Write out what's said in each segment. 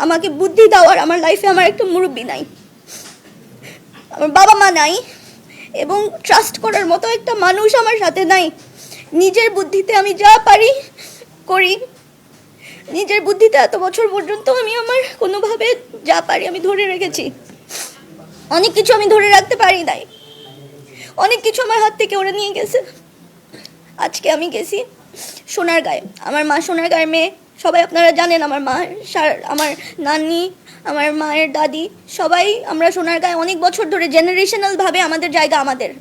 আমাকে বুদ্ধি দেওয়ার আমার লাইফে আমার একটা মুরব্বী নাই। আমার বাবা মা নাই এবং ট্রাস্ট করার মতো একটা মানুষ আমার সাথে নাই। নিজের বুদ্ধিতে আমি যা পারি করি। নিজের বুদ্ধিতে এত বছর পর্যন্ত আমি আমার কোনোভাবে যা পারি আমি ধরে রেখেছি। অনেক কিছু আমি ধরে রাখতে পারি নাই। অনেক কিছু আমার হাত থেকে ওরা নিয়ে গেছে। আজকে আমি গেছি সোনার গায়ে আমার মা সোনার গায়ের মেয়ে। সবাই আপনারা জানেন আমার মা সার- আমার নানি, আমার মায়ের দাদি, সবাই আমরা সোনার গায়ে অনেক বছর ধরে জেনারেশনালভাবে আমাদের জায়গা আমাদের।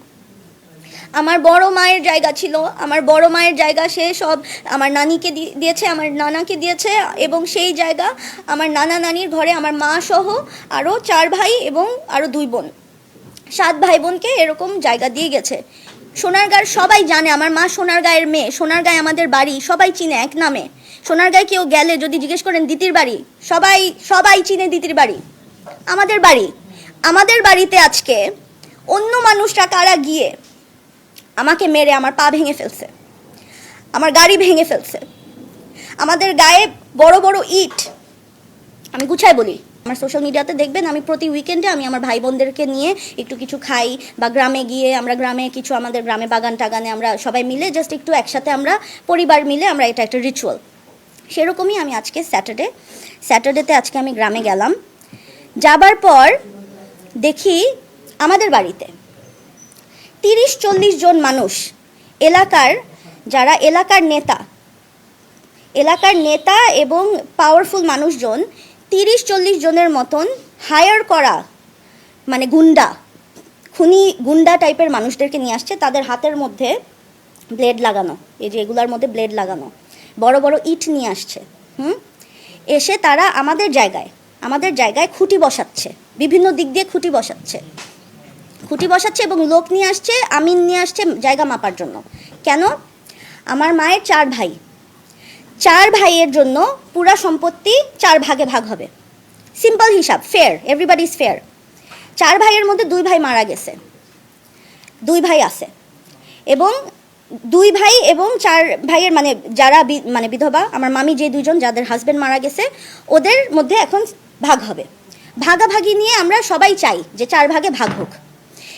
আমার বড় মায়ের জায়গা ছিল, আমার বড় মায়ের জায়গা সে সব আমার নানিকে দিয়েছে, আমার নানাকে দিয়েছে এবং সেই জায়গা আমার নানা নানির ঘরে আমার মা সহ আরও চার ভাই এবং আরও দুই বোন। সাত ভাই বোনকে এরকম জায়গা দিয়ে গেছে। সোনারগাঁর সবাই জানে, আমার মা সোনারগাঁয়ের মেয়ে, সোনারগাঁয় আমাদের বাড়ি, সবাই চিনে এক নামে। সোনারগাঁয় কেউ গেলে যদি জিজ্ঞেস করেন, দিতির বাড়ি, সবাই সবাই চিনে দিতির বাড়ি। আমাদের বাড়ি। আমাদের বাড়িতে আজকে অন্য মানুষরা কারা গিয়ে আমাকে মেরে আমার পা ভেঙে ফেলছে, আমার গাড়ি ভেঙে ফেলছে। আমাদের গায়ে বড় বড় ইট, আমি গুছাই বলি আমার সোশ্যাল মিডিয়াতে দেখবেন আমি প্রতি উইকেন্ডে আমি আমার ভাই বোনদেরকে নিয়ে একটু কিছু খাই বা গ্রামে গিয়ে আমরা গ্রামে কিছু আমাদের গ্রামে বাগান টাগানে আমরা সবাই মিলে জাস্ট একটু একসাথে আমরা পরিবার মিলে আমরা এটা একটা রিচুয়াল সেরকমই আমি আজকে স্যাটারডে স্যাটারডেতে আজকে আমি গ্রামে গেলাম। যাবার পর দেখি আমাদের বাড়িতে তিরিশ চল্লিশ জন মানুষ, এলাকার যারা এলাকার নেতা এলাকার নেতা এবং পাওয়ারফুল মানুষজন তিরিশ চল্লিশ জনের মতন হায়ার করা মানে গুন্ডা, খুনি গুন্ডা টাইপের মানুষদেরকে নিয়ে আসছে, তাদের হাতের মধ্যে ব্লেড লাগানো, এই যে এগুলার মধ্যে ব্লেড লাগানো, বড় বড় ইট নিয়ে আসছে, হুম? এসে তারা আমাদের জায়গায় আমাদের জায়গায় খুঁটি বসাচ্ছে, বিভিন্ন দিক দিয়ে খুঁটি বসাচ্ছে। খুঁটি বসাচ্ছে এবং লোক নিয়ে আসছে, আমিন নিয়ে আসছে জায়গা মাপার জন্য। কেন? আমার মায়ের চার ভাই চার ভাইয়ের জন্য পুরা সম্পত্তি চার ভাগে ভাগ হবে। সিম্পল হিসাব ফেয়ার এভরিবাডি ইজ ফেয়ার চার ভাইয়ের মধ্যে দুই ভাই মারা গেছে। দুই ভাই আছে। এবং দুই ভাই এবং চার ভাইয়ের মানে যারা মানে বিধবা, আমার মামি যে দুইজন, যাদের হাজব্যান্ড মারা গেছে, ওদের মধ্যে এখন ভাগ হবে। ভাগাভাগি নিয়ে আমরা সবাই চাই যে চার ভাগে ভাগ হোক।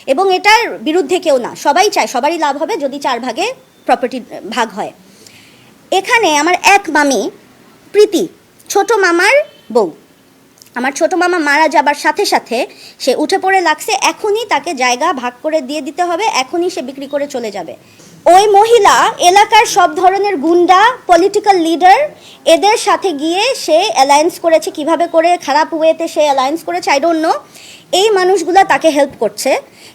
এবং এটার বিরুদ্ধে কেউ না। সবাই চায়, সবারই লাভ হবে যদি চার ভাগে প্রপার্টি ভাগ হয়। এখানে আমার এক মামি, প্রীতি, ছোট মামার বউ। আমার ছোট মামা মারা যাবার সাথে সাথে সে উঠে পড়ে লাগছে, এখনই তাকে জায়গা ভাগ করে দিয়ে দিতে হবে, এখনই সে বিক্রি করে চলে যাবে। ওই মহিলা এলাকার সব ধরনের গুন্ডা পলিটিক্যাল লিডার এদের সাথে গিয়ে সে অ্যালায়েন্স করেছে। কীভাবে করে খারাপ ওয়েতে সে অ্যালায়েন্স করেছে আই ডোন্ট নো এই মানুষগুলা তাকে হেল্প করছে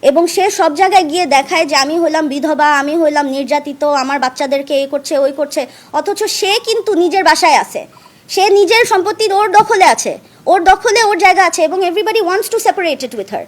এবং সে সব জায়গায় গিয়ে দেখায় যে, আমি হলাম বিধবা, আমি হলাম নির্যাতিত, আমার বাচ্চাদেরকে এই করছে, ওই করছে। অথচ সে কিন্তু নিজের বাসায় আছে। সে নিজের সম্পত্তির ওর দখলে আছে। ওর দখলে ওর জায়গা আছে এবং everybody wants to separated with her